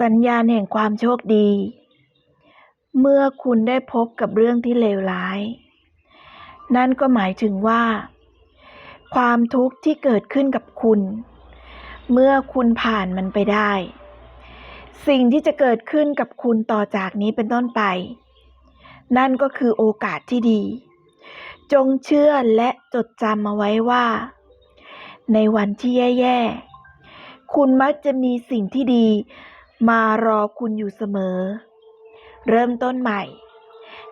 สัญญาณแห่งความโชคดี เมื่อคุณได้พบกับเรื่องที่เลวร้าย นั่นก็หมายถึงว่า ความทุกข์ที่เกิดขึ้นกับคุณ เมื่อคุณผ่านมันไปได้ สิ่งที่จะเกิดขึ้นกับคุณต่อจากนี้เป็นต้นไป นั่นก็คือโอกาสที่ดี จงเชื่อและจดจำเอาไว้ว่า ในวันที่แย่ๆคุณมักจะมีสิ่งที่ดี มารอคุณอยู่เสมอ เริ่มต้นใหม่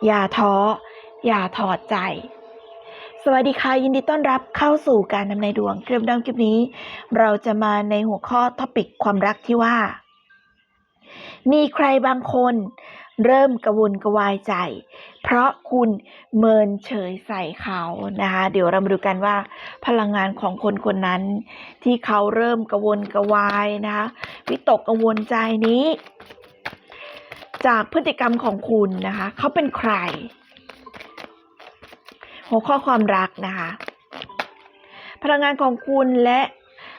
อย่าท้อ อย่าถอดใจ สวัสดีค่ะ ยินดีต้อนรับเข้าสู่การนำในดวงคลิปดำคลิปนี้ เราจะมาในหัวข้อท็อปิกความรักที่ว่า มีใครบางคน เริ่มกระวนกระวายใจ เพราะคุณเมินเฉยใส่เขานะคะเดี๋ยวเรามาดูกันว่า พลังงานของคนคนนั้น ที่เขาเริ่มกระวนกระวายนะคะวิตกกังวลใจนี้ จากพฤติกรรมของคุณนะคะเขาเป็นใคร หัวข้อความรักนะคะพลังงานของคุณและ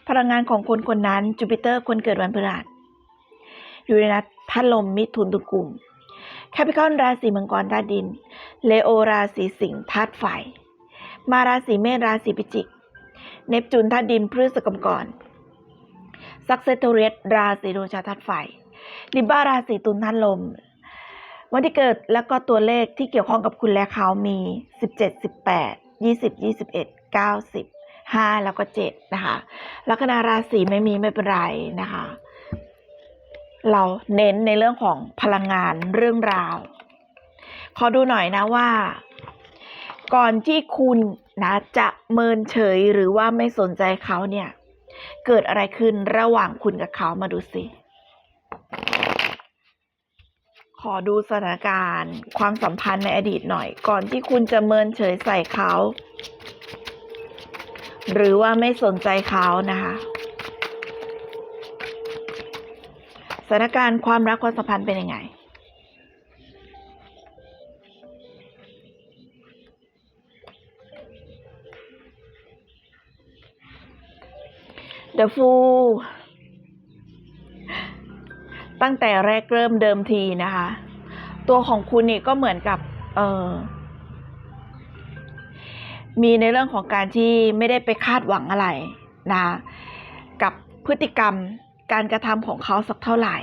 พลังงานของคนคนนั้นจูปิเตอร์คนเกิดวันพฤหัสอยู่ในนัดพัดลมมิถุนตุกลุ่ม แคปิคอนราศีมังกรธาตุดิน เลโอราศีสิงห์ธาตุไฟ มาราศีเมษราศีพิจิก เนปจูนธาตุดินพฤษภกรกรซักเซตเรสราศีโดชาธาตุไฟลิบ้าราศีตุลธาตุลม วันที่เกิดแล้วก็ตัวเลขที่เกี่ยวข้องกับคุณและเขามี 17 18 20 21 90 5 แล้วก็ 7 นะคะ ลัคนาราศีไม่มีไม่เป็นไรนะคะ เราเน้นในเรื่องของพลังงานเรื่องราว ขอดูหน่อยนะว่า ก่อนที่คุณนะจะเมินเฉยหรือว่าไม่สนใจเขาเนี่ย เกิดอะไรขึ้นระหว่างคุณกับเขามาดูสิขอดูสถานการณ์ ความสัมพันธ์ในอดีตหน่อย ก่อนที่คุณจะเมินเฉยใส่เขา หรือว่าไม่สนใจเขานะคะ สถานการณ์ความรักความสัมพันธ์เป็นยังไง The Fool ตั้งแต่แรกเริ่มเดิมทีนะคะ ตัวของคุณนี่ก็เหมือนกับ เออมีในเรื่องของการที่ไม่ได้ไปคาดหวังอะไรนะ กับพฤติกรรม การกระทำของเขาสักเท่าไหร่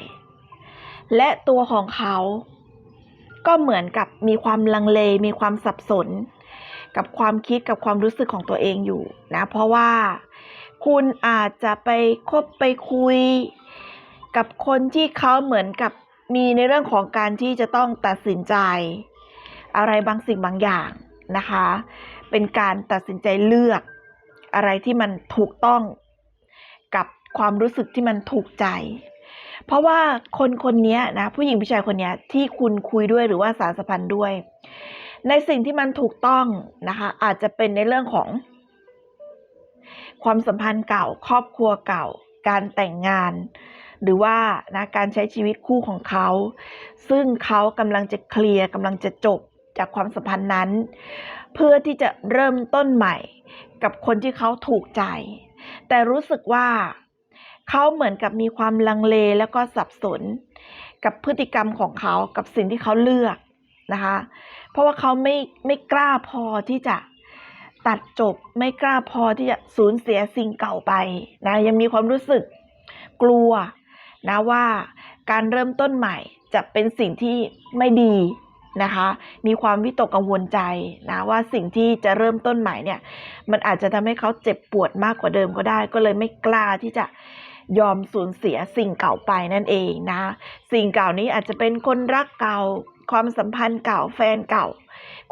และตัวของเขาก็เหมือนกับมีความลังเล มีความสับสน กับความคิดกับความรู้สึกของตัวเองอยู่นะ เพราะว่าคุณอาจจะไปคบไปคุย กับคนที่เขาเหมือนกับมีในเรื่องของการที่จะต้องตัดสินใจ อะไรบางสิ่งบางอย่างนะคะ เป็นการตัดสินใจเลือกอะไรที่มันถูกต้อง ความรู้สึกที่มันถูกใจ เพราะว่าคนคนนี้นะผู้หญิงผู้ชายคนนี้ที่คุณคุยด้วยหรือว่าสารสัมพันธ์ด้วย ในสิ่งที่มันถูกต้องนะคะ อาจจะเป็นในเรื่องของ ความสัมพันธ์เก่า ครอบครัวเก่า การแต่งงาน หรือว่านะการใช้ชีวิตคู่ของเขา ซึ่งเขากำลังจะเคลียร์กำลังจะจบจากความสัมพันธ์นั้น เพื่อที่จะเริ่มต้นใหม่กับคนที่เขาถูกใจ แต่รู้สึกว่า เขาเหมือนกับมีความลังเลแล้วก็สับสน กับพฤติกรรมของเขากับสิ่งที่เขาเลือกนะคะ เพราะว่าเขาไม่ไม่กล้าพอที่จะตัดจบไม่กล้าพอที่จะสูญเสียสิ่งเก่าไปนะยังมีความรู้สึกกลัวนะว่าการเริ่มต้นใหม่จะเป็นสิ่งที่ไม่ดีนะคะ มีความวิตกกังวลใจนะว่าสิ่งที่จะเริ่มต้นใหม่เนี่ย มันอาจจะทำให้เขาเจ็บปวดมากกว่าเดิมก็ได้ ก็เลยไม่กล้าที่จะ ยอมสูญเสียสิ่งเก่าไปนั่นเองนะ สิ่งเก่านี้อาจจะเป็นคนรักเก่า ความสัมพันธ์เก่าแฟนเก่า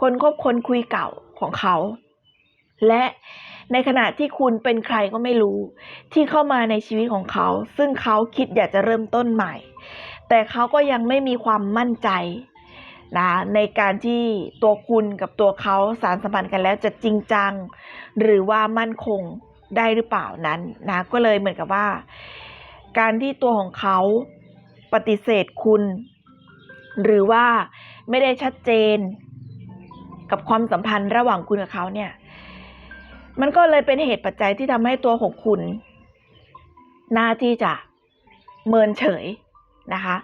คนคบคนคุยเก่าของเขา และในขณะที่คุณเป็นใครก็ไม่รู้ ที่เข้ามาในชีวิตของเขา ซึ่งเขาคิดอยากจะเริ่มต้นใหม่ แต่เขาก็ยังไม่มีความมั่นใจนะในการที่ตัวคุณกับตัวเขาสารสัมพันธ์กันแล้วจะจริงจัง หรือว่ามั่นคง ได้หรือเปล่านั้นนะก็เลยเหมือนกับว่า การที่ตัวของเขาปฏิเสธคุณ หรือว่าไม่ได้ชัดเจน กับความสัมพันธ์ระหว่างคุณกับเขาเนี่ย มันก็เลยเป็นเหตุปัจจัยที่ทำให้ตัวของคุณน่าที่จะเมินเฉยนะคะ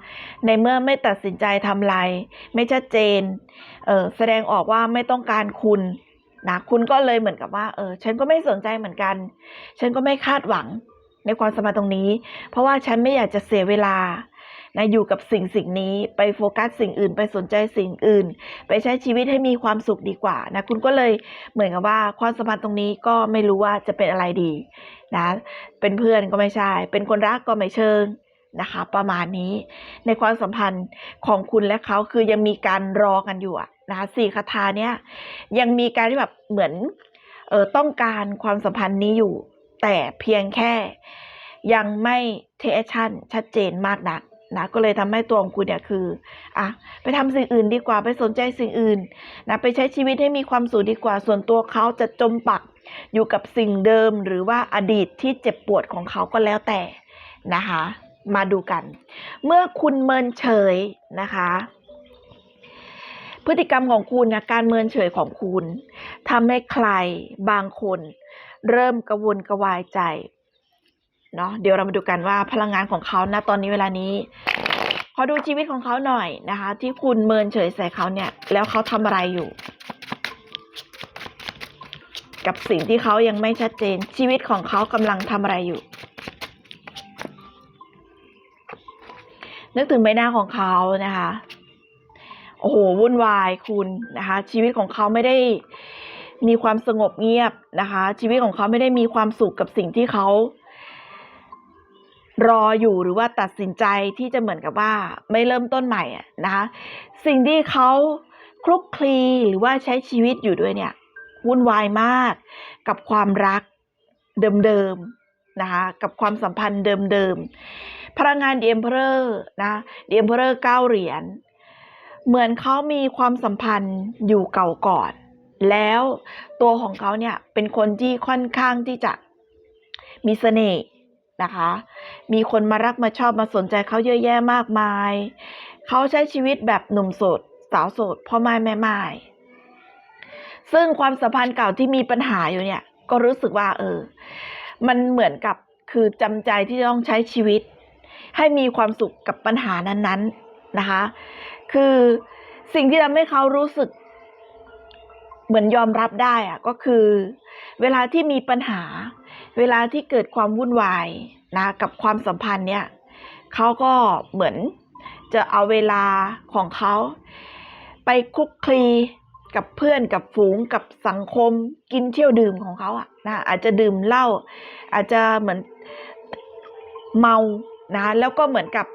ในเมื่อไม่ตัดสินใจทำไรไม่ชัดเจนเออแสดงออกว่าไม่ต้องการคุณ นะคุณก็เลยเหมือนกับว่าเออฉันก็ไม่สนใจเหมือนกัน ฉันก็ไม่คาดหวังในความสัมพันธ์ตรงนี้ เพราะว่าฉันไม่อยากจะเสียเวลานะอยู่กับสิ่งสิ่งนี้ไปโฟกัสสิ่งอื่น ไปสนใจสิ่งอื่น ไปใช้ชีวิตให้มีความสุขดีกว่านะคุณก็เลยเหมือนกับว่าความสัมพันธ์ตรงนี้ก็ไม่รู้ว่าจะเป็นอะไรดีนะเป็นเพื่อนก็ไม่ใช่ เป็นคนรักก็ไม่เชิงนะคะ ประมาณนี้ในความสัมพันธ์ของคุณและเขาคือยังมีการรอกันอยู่อะ นะคะสี่คาถาเนี้ยยังมีการที่แบบเหมือนเออต้องการความสัมพันธ์นี้อยู่ แต่เพียงแค่ยังไม่เทคชั่นชัดเจนมากนักนะก็เลยทำให้ตัวของคุณเนี่ยคืออะไปทำสิ่งอื่นดีกว่าไปสนใจสิ่งอื่นนะไปใช้ชีวิตให้มีความสุขดีกว่า ส่วนตัวเขาจะจมปักอยู่กับสิ่งเดิมหรือว่าอดีตที่เจ็บปวดของเขาก็แล้วแต่นะคะ มาดูกัน เมื่อคุณเมินเฉยนะคะ พฤติกรรมของคุณนะการเมินเฉยของคุณทำให้ใครบางคน เริ่มกระวนกระวายใจเนาะเดี๋ยวเรามาดูกันว่าพลังงานของเขาณตอนนี้เวลานี้ ขอดูชีวิตของเขาหน่อยนะคะ ที่คุณเมินเฉยใส่เขาเนี่ย แล้วเขาทำอะไรอยู่ กับสิ่งที่เขายังไม่ชัดเจน ชีวิตของเขากำลังทำอะไรอยู่ นึกถึงใบหน้าของเขานะคะ โอ้โหวุ่นวายคุณนะคะ ชีวิตของเขาไม่ได้มีความสงบเงียบนะคะ ชีวิตของเขาไม่ได้มีความสุขกับสิ่งที่เขา รออยู่หรือว่าตัดสินใจที่จะเหมือนกับว่า ไม่เริ่มต้นใหม่อะนะคะสิ่งที่เขาคลุกคลีหรือว่าใช้ชีวิตอยู่ด้วยเนี่ยวุ่นวายมากกับความรักเดิมๆนะคะกับความสัมพันธ์เดิมๆพลังงาน The Emperor นะ The Emperor เก้าเหรียญ เหมือนเขามีความสัมพันธ์อยู่เก่าก่อน แล้วตัวของเขาเนี่ยเป็นคนที่ค่อนข้างที่จะมีเสน่ห์นะคะ มีคนมารักมาชอบมาสนใจเขาเยอะแยะมากมาย เขาใช้ชีวิตแบบหนุ่มโสด สาวโสดพ่อไม้แม่ไม้ซึ่งความสัมพันธ์เก่าที่มีปัญหาอยู่เนี่ย ก็รู้สึกว่า เออ มันเหมือนกับคือจำใจที่จะต้องใช้ชีวิต ให้มีความสุขกับปัญหานั้นๆนะคะ คือสิ่งที่ทำให้เขารู้สึก เหมือนยอมรับได้อะก็คือ เวลาที่มีปัญหา เวลาที่เกิดความวุ่นวายนะกับความสัมพันธ์เนี่ยเขาก็เหมือนจะเอาเวลาของเขาไปคลุกคลีกับเพื่อนกับฝูงกับสังคมกินเที่ยวดื่มของเขาอะนะอาจจะดื่มเหล้าอาจจะเหมือนเมานะแล้วก็เหมือนกับ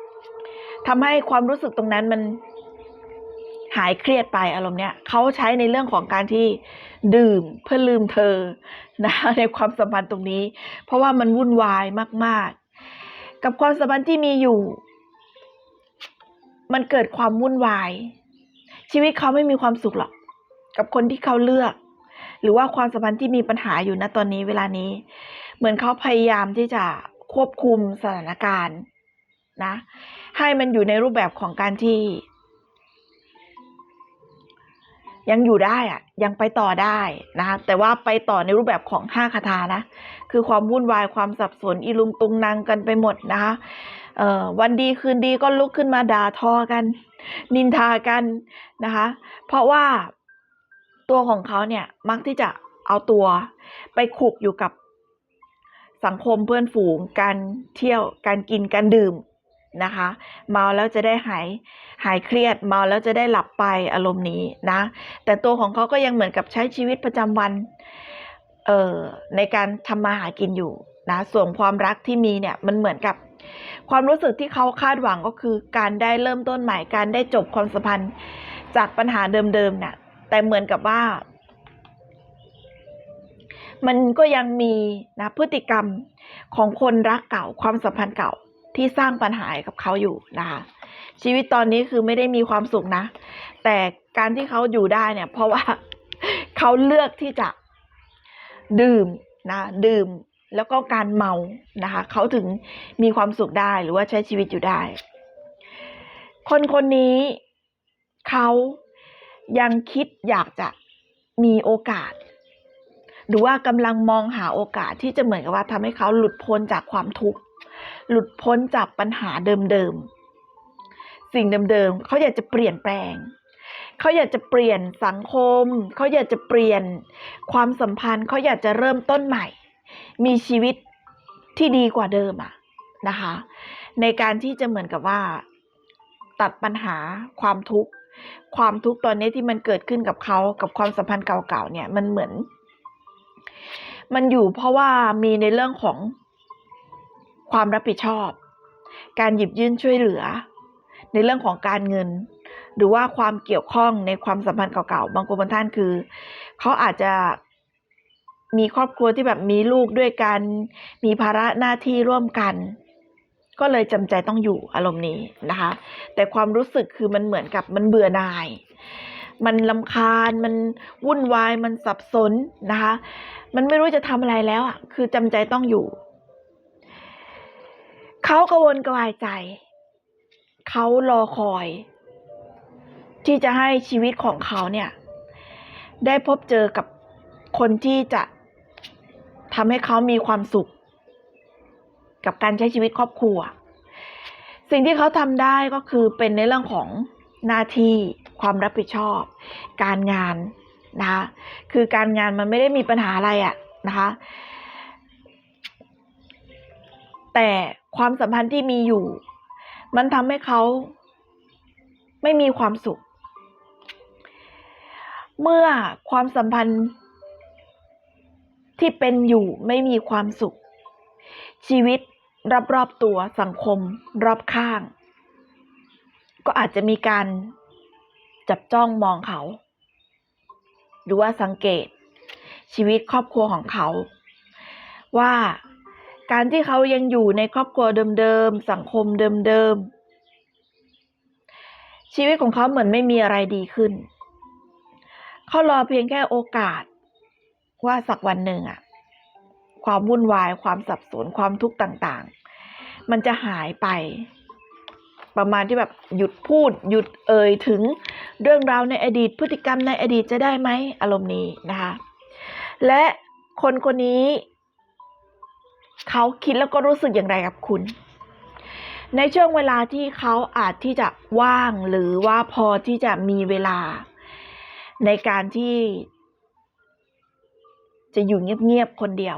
ทำให้ความรู้สึกตรงนั้นมัน หายเครียดไปอารมณ์เนี้ยเขาใช้ในเรื่องของการที่ดื่มเพื่อลืมเธอนะในความสัมพันธ์ตรงนี้ เพราะว่ามันวุ่นวายมาก ๆ กับความสัมพันธ์ที่มีอยู่ มันเกิดความวุ่นวาย ชีวิตเขาไม่มีความสุขหรอก กับคนที่เขาเลือก หรือว่าความสัมพันธ์ที่มีปัญหาอยู่ณตอนนี้เวลานี้ เหมือนเขาพยายามที่จะควบคุมสถานการณ์นะ ให้มันอยู่ในรูปแบบของการที่ ยังอยู่ได้อะยังไปต่อได้นะคะแต่ว่าไปต่อในรูปแบบของห้าคาถานะ คือความวุ่นวายความสับสนอีลุงตุงนางกันไปหมดนะคะเอ่อวันดีคืนดีก็ลุกขึ้นมาด่าทอกัน นินทากันนะคะ เพราะว่าตัวของเขาเนี่ยมักที่จะเอาตัวไปขุกอยู่กับสังคมเพื่อนฝูงการเที่ยวการกินการดื่ม นะคะ เมาแล้วจะได้หายหายเครียด เมาแล้วจะได้หลับไปอารมณ์นี้นะ แต่ตัวของเขาก็ยังเหมือนกับใช้ชีวิตประจำวันเอ่อในการทำมาหากินอยู่นะส่วนความรักที่มีเนี่ยมันเหมือนกับความรู้สึกที่เขาคาดหวังก็คือการได้เริ่มต้นใหม่การได้จบความสัมพันธ์จากปัญหาเดิมๆเนี่ยแต่เหมือนกับว่า มันก็ยังมีนะพฤติกรรมของคนรักเก่าความสัมพันธ์เก่า ที่สร้างปัญหากับเขาอยู่นะคะชีวิตตอนนี้คือไม่ได้มีความสุขนะ แต่การที่เขาอยู่ได้เนี่ย เพราะว่าเขาเลือกที่จะดื่มนะดื่มแล้วก็การเมานะคะเขาถึงมีความสุขได้หรือว่าใช้ชีวิตอยู่ได้ คนคนนี้เขายังคิดอยากจะมีโอกาส หรือว่ากำลังมองหาโอกาสที่จะเหมือนกับว่าทำให้เขาหลุดพ้นจากความทุกข์ หลุดพ้นจากปัญหาเดิมๆ สิ่งเดิมๆ เขาอยากจะเปลี่ยนแปลง เขาอยากจะเปลี่ยนสังคม เขาอยากจะเปลี่ยนความสัมพันธ์ เขาอยากจะเริ่มต้นใหม่ มีชีวิตที่ดีกว่าเดิมอะนะคะ ในการที่จะเหมือนกับว่า ตัดปัญหาความทุกข์ ความทุกข์ตอนนี้ที่มันเกิดขึ้นกับเขากับความสัมพันธ์เก่าๆเนี่ยมันเหมือน มันอยู่เพราะว่ามีในเรื่องของ ความรับผิดชอบ การหยิบยื่นช่วยเหลือ ในเรื่องของการเงิน หรือว่าความเกี่ยวข้องในความสัมพันธ์เก่าๆ บางคนบางท่านคือ เขาอาจจะมีครอบครัวที่แบบมีลูกด้วยกัน มีภาระหน้าที่ร่วมกัน ก็เลยจำใจต้องอยู่อารมณ์นี้นะคะ แต่ความรู้สึกคือมันเหมือนกับมันเบื่อหน่าย มันลำคาญ มันวุ่นวาย มันสับสนนะคะ มันไม่รู้จะทำอะไรแล้วอะ คือจำใจต้องอยู่ เขากังวลกระวายใจ เขารอคอย ที่จะให้ชีวิตของเขาเนี่ย ได้พบเจอกับคนที่จะทำให้เขามีความสุข กับการใช้ชีวิตครอบครัว สิ่งที่เขาทำได้ก็คือเป็นในเรื่องของหน้าที่ความรับผิดชอบ การงานนะคะคือการงานมันไม่ได้มีปัญหาอะไรอะนะคะ แต่ความสัมพันธ์ที่มีอยู่ มันทำให้เขาไม่มีความสุข เมื่อความสัมพันธ์ที่เป็นอยู่ไม่มีความสุข ชีวิตรอบๆตัวสังคมรอบข้าง ก็อาจจะมีการจับจ้องมองเขา หรือว่าสังเกตชีวิตครอบครัวของเขา ว่า การที่เขายังอยู่ในครอบครัวเดิมๆ สังคมเดิมๆ ชีวิตของเขาเหมือนไม่มีอะไรดีขึ้น เขารอเพียงแค่โอกาส ว่าสักวันหนึ่งอะความวุ่นวาย ความสับสน ความทุกข์ต่างๆ มันจะหายไป ประมาณที่แบบหยุดพูด หยุดเอ่ยถึงเรื่องราวในอดีต พฤติกรรมในอดีตจะได้ไหมอารมณ์นี้นะคะ และคนคนนี้ เขาคิดแล้วก็รู้สึกอย่างไรกับคุณ ในช่วงเวลาที่เขาอาจที่จะว่างหรือว่าพอที่จะมีเวลา ในการที่ จะอยู่เงียบๆคนเดียว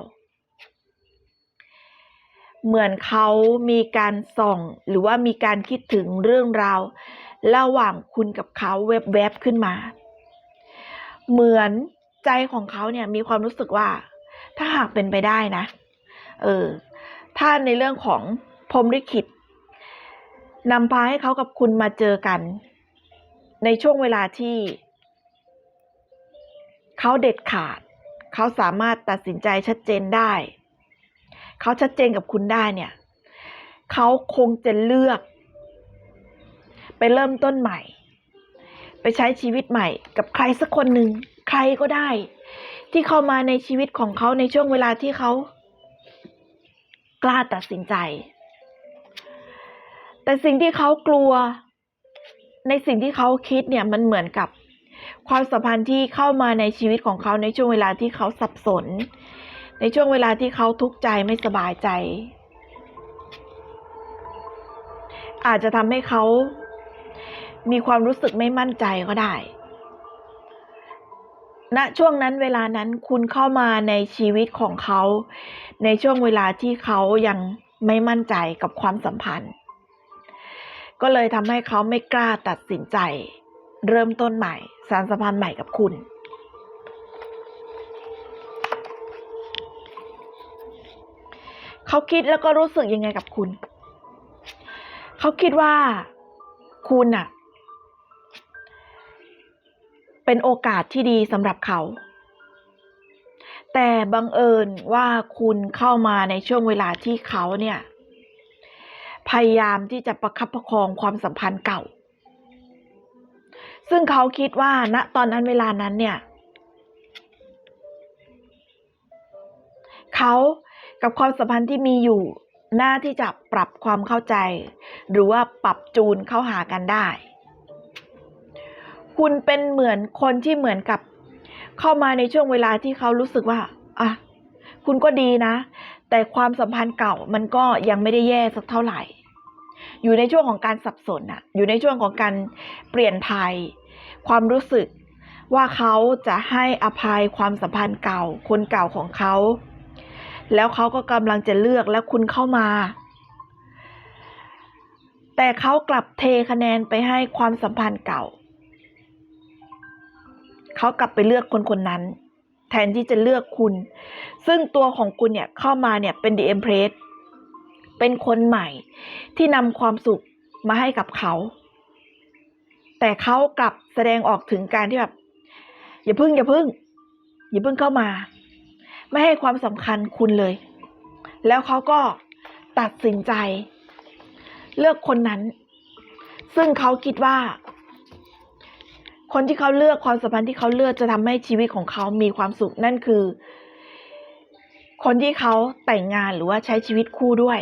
เหมือนเขามีการส่องหรือว่ามีการคิดถึงเรื่องราวระหว่างคุณกับเขาแวบๆขึ้นมา เหมือนใจของเขาเนี่ยมีความรู้สึกว่า ถ้าหากเป็นไปได้นะเออถ้าในเรื่องของพรมลิขิตนำพาให้เขากับคุณมาเจอกัน ในช่วงเวลาที่เขาเด็ดขาด เขาสามารถตัดสินใจชัดเจนได้ เขาชัดเจนกับคุณได้เนี่ย เขาคงจะเลือก ไปเริ่มต้นใหม่ ไปใช้ชีวิตใหม่ กับใครสักคนหนึ่ง ใครก็ได้ ที่เข้ามาในชีวิตของเขาในช่วงเวลาที่เขา กล้าตัดสินใจ แต่สิ่งที่เขากลัว ในสิ่งที่เขาคิดเนี่ยมันเหมือนกับความสัมพันธ์ที่เข้ามาในชีวิตของเขาในช่วงเวลาที่เขาสับสน ในช่วงเวลาที่เขาทุกข์ใจไม่สบายใจ อาจจะทำให้เขามีความรู้สึกไม่มั่นใจก็ได้ ณช่วงนั้นเวลานั้นคุณเข้ามาในชีวิตของเขา ในช่วงเวลาที่เขายังไม่มั่นใจกับความสัมพันธ์ ก็เลยทำให้เขาไม่กล้าตัดสินใจ เริ่มต้นใหม่สารสัมพันธ์ใหม่กับคุณเขาคิดแล้วก็รู้สึกยังไงกับคุณ เขาคิดว่าคุณน่ะ เป็นโอกาสที่ดีสำหรับเขา แต่บังเอิญว่าคุณเข้ามาในช่วงเวลาที่เขาเนี่ย พยายามที่จะประคับประคองความสัมพันธ์เก่า ซึ่งเขาคิดว่าณตอนนั้นเวลานั้นเนี่ย เขากับความสัมพันธ์ที่มีอยู่น้าที่จะปรับความเข้าใจ หรือว่าปรับจูนเข้าหากันได้ คุณเป็นเหมือนคนที่เหมือนกับ เข้ามาในช่วงเวลาที่เขารู้สึกว่าอะคุณก็ดีนะ แต่ความสัมพันธ์เก่ามันก็ยังไม่ได้แย่สักเท่าไหร่ อยู่ในช่วงของการสับสนอะอยู่ในช่วงของการเปลี่ยนถ่ายความรู้สึกว่าเขาจะให้อภัยความสัมพันธ์เก่า คนเก่าของเขา แล้วเขาก็กำลังจะเลือกแล้วคุณเข้ามา แต่เขากลับเทคะแนนไปให้ความสัมพันธ์เก่า เขากลับไปเลือกคนคนนั้น แทนที่จะเลือกคุณ ซึ่งตัวของคุณเนี่ยเข้ามาเนี่ยเป็น The Empress เป็นคนใหม่ที่นำความสุขมาให้กับเขา แต่เขากลับแสดงออกถึงการที่แบบ อย่าพึ่งอย่าพึ่ง อย่าพึ่งเข้ามา ไม่ให้ความสำคัญคุณเลย แล้วเขาก็ตัดสินใจ เลือกคนนั้น ซึ่งเขาคิดว่า คนที่เขาเลือกความสัมพันธ์ที่เขาเลือกจะทำให้ชีวิตของเขามีความสุขนั่นคือ คนที่เขาแต่งงานหรือว่าใช้ชีวิตคู่ด้วย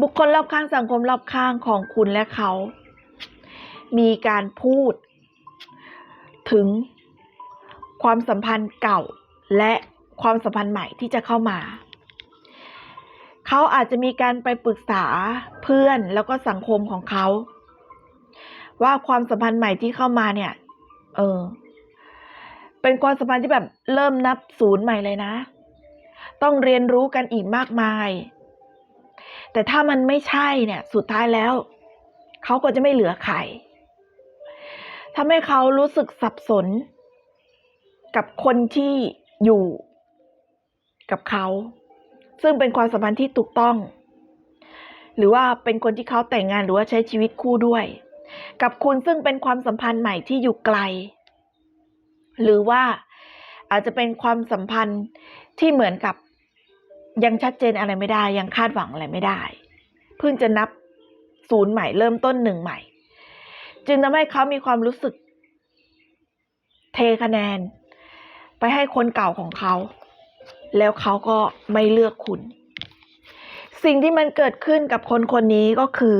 บุคคลรอบข้างสังคมรอบข้างของคุณและเขา มีการพูด ถึงความสัมพันธ์เก่าและความสัมพันธ์ใหม่ที่จะเข้ามาเขาอาจจะมีการไปปรึกษาเพื่อนแล้วก็สังคมของเขา ว่าความสัมพันธ์ใหม่ที่เข้ามาเนี่ย เออ เป็นความสัมพันธ์ที่แบบเริ่มนับศูนย์ใหม่เลยนะ ต้องเรียนรู้กันอีกมากมาย แต่ถ้ามันไม่ใช่เนี่ย สุดท้ายแล้วเขาก็จะไม่เหลือใครทำให้เขารู้สึกสับสน กับคนที่อยู่กับเขา ซึ่งเป็นความสัมพันธ์ที่ถูกต้อง หรือว่าเป็นคนที่เขาแต่งงานหรือว่าใช้ชีวิตคู่ด้วย กับคุณซึ่งเป็นความสัมพันธ์ใหม่ที่อยู่ไกล หรือว่าอาจจะเป็นความสัมพันธ์ที่เหมือนกับยังชัดเจนอะไรไม่ได้ ยังคาดหวังอะไรไม่ได้ เพิ่งจะนับศูนย์ใหม่เริ่มต้นหนึ่งใหม่ จึงทำให้เขามีความรู้สึก เทคะแนน ไปให้คนเก่าของเขา แล้วเขาก็ไม่เลือกคุณ สิ่งที่มันเกิดขึ้นกับคนคนนี้ก็คือ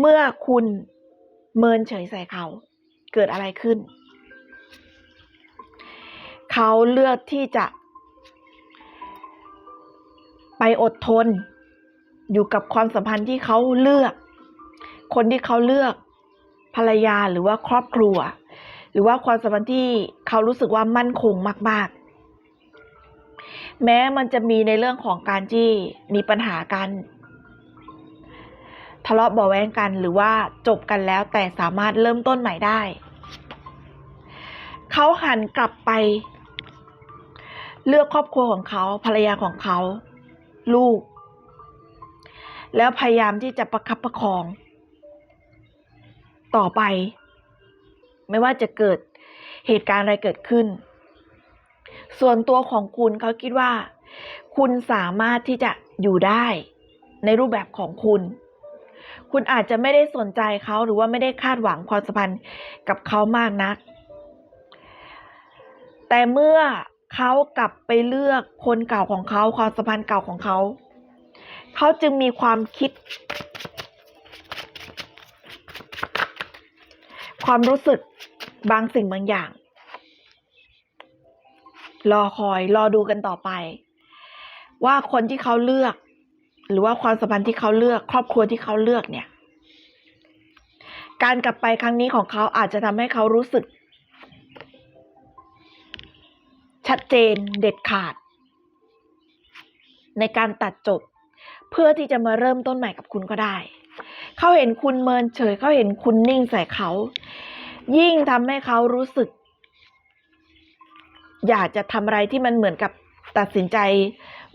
เมื่อคุณ เมินเฉยใส่เขา เกิดอะไรขึ้น เขาเลือกที่จะ ไปอดทน อยู่กับความสัมพันธ์ที่เขาเลือก คนที่เขาเลือกภรรยาหรือว่าครอบครัว หรือว่าความสัมพันธ์ที่เขารู้สึกว่ามั่นคงมาก ๆ แม้มันจะมีในเรื่องของการที่มีปัญหากัน ทะเลาะเบาแว้งกันหรือว่าจบกันแล้วแต่สามารถเริ่มต้นใหม่ได้ เขาหันกลับไป เลือกครอบครัวของเขาภรรยาของเขา ลูก แล้วพยายามที่จะประคับประคอง ต่อไป ไม่ว่าจะเกิดเหตุการณ์อะไรเกิดขึ้น ส่วนตัวของคุณเขาคิดว่า คุณสามารถที่จะอยู่ได้ในรูปแบบของคุณ คุณอาจจะไม่ได้สนใจเขาหรือว่าไม่ได้คาดหวังความสัมพันธ์กับเขามากนัก แต่เมื่อเขากลับไปเลือกคนเก่าของเขาความสัมพันธ์เก่าของเขา เขาจึงมีความคิด ความรู้สึกบางสิ่งบางอย่าง รอคอยรอดูกันต่อไป ว่าคนที่เขาเลือก หรือว่าความสัมพันธ์ที่เขาเลือก ครอบครัวที่เขาเลือกเนี่ย การกลับไปครั้งนี้ของเขาอาจจะทำให้เขารู้สึก ชัดเจนเด็ดขาด ในการตัดจบ เพื่อที่จะมาเริ่มต้นใหม่กับคุณก็ได้ เขาเห็นคุณเมินเฉย เขาเห็นคุณนิ่งใส่เขา ยิ่งทำให้เขารู้สึก อยากจะทำอะไรที่มันเหมือนกับตัดสินใจ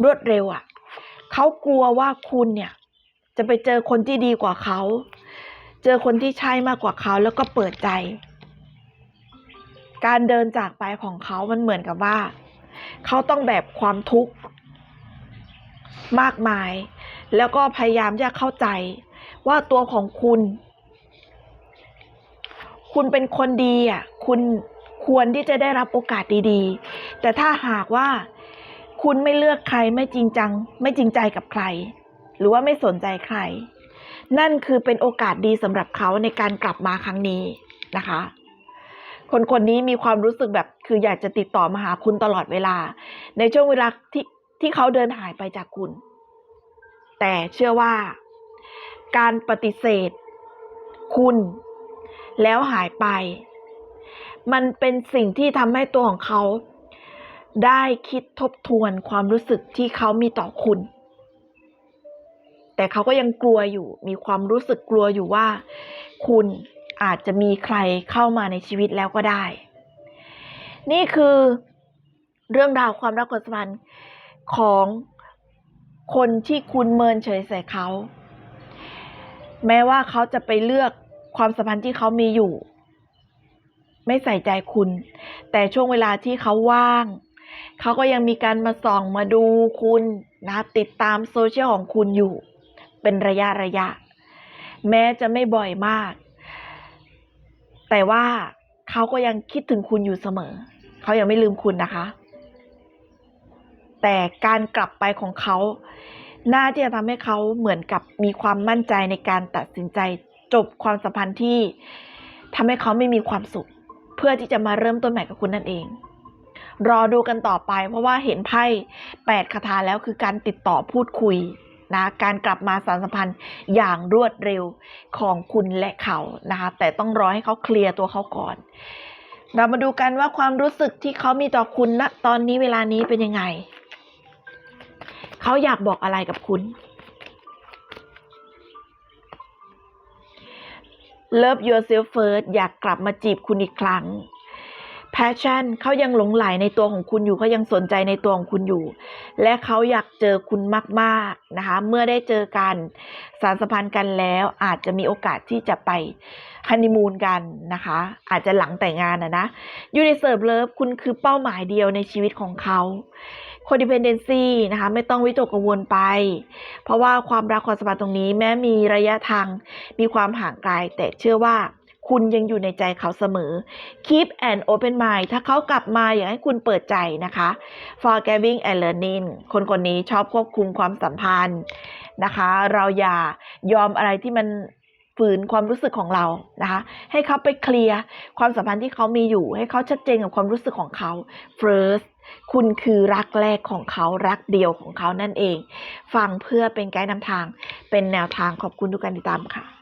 รวดเร็วอะ่ะ เขากลัวว่าคุณเนี่ย จะไปเจอคนที่ดีกว่าเขา เจอคนที่ใช่มากกว่าเขาแล้วก็เปิดใจ การเดินจากไปของเขามันเหมือนกับว่า เขาต้องแบกความทุกข์มากมาย แล้วก็พยายามจะเข้าใจว่าตัวของคุณ คุณเป็นคนดีอะ คุณควรที่จะได้รับโอกาสดีๆ แต่ถ้าหากว่า คุณไม่เลือกใครไม่จริงจัง ไม่จริงใจกับใคร หรือว่าไม่สนใจใคร นั่นคือเป็นโอกาสดีสำหรับเขาในการกลับมาครั้งนี้นะคะ คนคนนี้มีความรู้สึกแบบคืออยากจะติดต่อมาหาคุณตลอดเวลา ในช่วงเวลาที่ที่เขาเดินหายไปจากคุณ แต่เชื่อว่า การปฏิเสธ คุณ แล้วหายไป มันเป็นสิ่งที่ทำให้ตัวของเขา ได้คิดทบทวนความรู้สึกที่เขามีต่อคุณ แต่เขาก็ยังกลัวอยู่ มีความรู้สึกกลัวอยู่ว่า คุณอาจจะมีใครเข้ามาในชีวิตแล้วก็ได้ นี่คือเรื่องราวความรักความสัมพันธ์ของคนที่คุณเมินเฉยใส่เขา แม้ว่าเขาจะไปเลือกความสัมพันธ์ที่เขามีอยู่ ไม่ใส่ใจคุณ แต่ช่วงเวลาที่เขาว่าง เขาก็ยังมีการมาส่องมาดูคุณนะติดตามโซเชียลของคุณอยู่ เป็นระยะระยะ แม้จะไม่บ่อยมาก แต่ว่าเขาก็ยังคิดถึงคุณอยู่เสมอ เขายังไม่ลืมคุณนะคะ แต่การกลับไปของเขาน่าที่จะทำให้เขาเหมือนกับมีความมั่นใจในการตัดสินใจจบความสัมพันธ์ที่ทำให้เขาไม่มีความสุข เพื่อที่จะมาเริ่มต้นใหม่กับคุณนั่นเอง รอดูกันต่อไป เพราะว่าเห็นไพ่แปดคาถาแล้วคือการติดต่อพูดคุยนะการกลับมาสารสัมพันธ์อย่างรวดเร็วของคุณและเขานะคะแต่ต้องรอให้เขาเคลียร์ตัวเขาก่อน เรามาดูกันว่าความรู้สึกที่เขามีต่อคุณณตอนนี้เวลานี้เป็นยังไง เขาอยากบอกอะไรกับคุณ Love yourself first อยากกลับมาจีบคุณอีกครั้ง Passion เขายังหลงไหลในตัวของคุณอยู่เขายังสนใจในตัวของคุณอยู่ และเขาอยากเจอคุณมากๆนะคะ เมื่อได้เจอกันสารสัมพันธ์กันแล้วอาจจะมีโอกาสที่จะไปฮันนีมูนกันนะคะ อาจจะหลังแต่งงานนะนะยูนิเซิร์ฟเลิฟคุณคือเป้าหมายเดียวในชีวิตของเขา codependency นะคะ ไม่ต้องวิตกกังวลไป เพราะว่าความรักความสัมพันธ์ตรงนี้แม้มีระยะทางมีความห่างไกลแต่เชื่อว่า คุณยังอยู่ในใจเขาเสมอ keep an open mind ถ้าเขากลับมาอยากให้คุณเปิดใจนะคะ forgiving and learning คนคนนี้ชอบควบคุมความสัมพันธ์นะคะ เราอย่ายอมอะไรที่มันฝืนความรู้สึกของเรานะคะ ให้เขาไปเคลียร์ความสัมพันธ์ที่เขามีอยู่ ให้เขาชัดเจนกับความรู้สึกของเขา first คุณคือรักแรกของเขารักเดียวของเขานั่นเอง ฟังเพื่อเป็นไกด์นำทาง เป็นแนวทางขอบคุณทุกการติดตามค่ะ